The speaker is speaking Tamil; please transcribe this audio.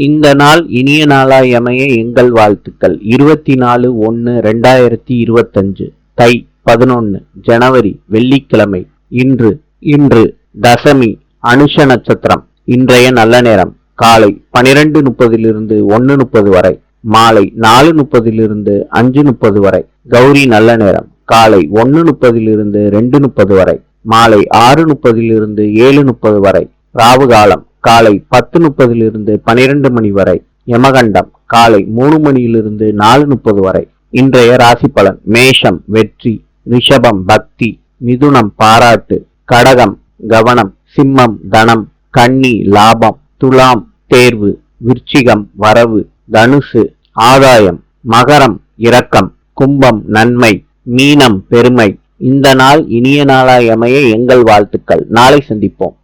இந்த நாள் இனிய நாளாய் அமைய எங்கள் வாழ்த்துக்கள். இருபத்தி நாலு ஒன்று ரெண்டாயிரத்தி இருபத்தஞ்சு தை பதினொன்று ஜனவரி வெள்ளிக்கிழமை இன்று இன்று தசமி அனுஷ நட்சத்திரம் இன்றைய நல்ல நேரம் காலை பனிரெண்டு முப்பதிலிருந்து ஒன்று முப்பது வரை மாலை நாலு முப்பதிலிருந்து அஞ்சு முப்பது வரை கௌரி நல்ல நேரம் காலை ஒன்று முப்பதிலிருந்து ரெண்டு முப்பது வரை மாலை ஆறு முப்பதிலிருந்து ஏழு முப்பது வரை ராவு காலம் காலை பத்து முப்பதிலிருந்து பனிரெண்டு மணி வரை யமகண்டம் காலை மூணு மணியிலிருந்து நாலு முப்பது வரை. இன்றைய ராசி பலன் மேஷம் வெற்றி ரிஷபம் பக்தி மிதுனம் பாராட்டு கடகம் கவனம் சிம்மம் தனம் கன்னி லாபம் துலாம் தேர்வு விருச்சிகம் வரவு தனுசு ஆதாயம் மகரம் இரக்கம் கும்பம் நன்மை மீனம் பெருமை. இந்த நாள் இனிய நாளாய் அமைய எங்கள் வாழ்த்துக்கள். நாளை சந்திப்போம்.